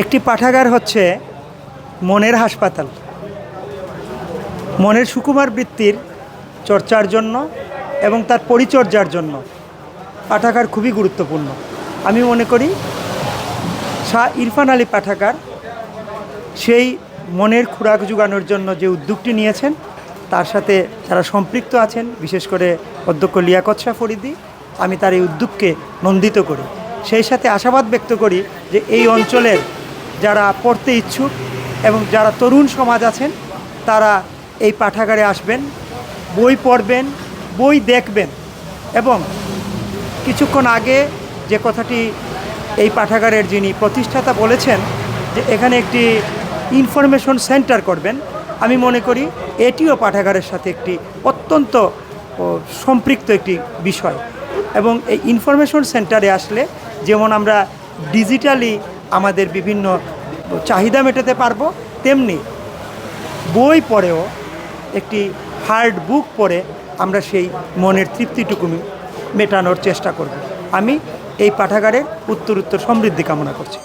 একটি পাঠাগার হচ্ছে মনের হাসপাতাল। মনের সুকুমার বৃত্তির চর্চার জন্য এবং তার পরিচর্যার জন্য। পাঠাগার খুবই গুরুত্বপূর্ণ। আমি মনে করি শাহ ইরফান আলী পাঠাগার সেই মনের খোরাক যোগানোর জন্য যে উদ্যোগটি নিয়েছেন, তার সাথে যারা সম্পৃক্ত আছেন, বিশেষ করে অধ্যক্ষ লিয়াকত শাহ ফরিদি, আমি তার এই উদ্যোগকে নন্দিত করি। সেই সাথে আশাবাদ ব্যক্ত করি যে এই অঞ্চলের যারা পড়তে ইচ্ছুক এবং যারা তরুণ সমাজ আছেন, তারা এই পাঠাগারে আসবেন, বই পড়বেন, বই দেখবেন এবং কিছুক্ষণ আগে যে কথাটি এই পাঠাগারের যিনি প্রতিষ্ঠাতা বলেছেন যে এখানে একটি ইনফরমেশন সেন্টার করবেন, আমি মনে করি এটিও পাঠাগারের সাথে একটি অত্যন্ত সম্পৃক্ত একটি বিষয় এবং এই ইনফরমেশন সেন্টারে আসলে যেমন আমরা ডিজিটালি আমাদের বিভিন্ন চাহিদা মেটাতে পারব, তেমনি বই পড়েও একটি হার্ড বুক পড়ে আমরা সেই মনের তৃপ্তিটুকু মেটানোর চেষ্টা করব। আমি এই পাঠাগারের উত্তর উত্তর সমৃদ্ধি কামনা করছি।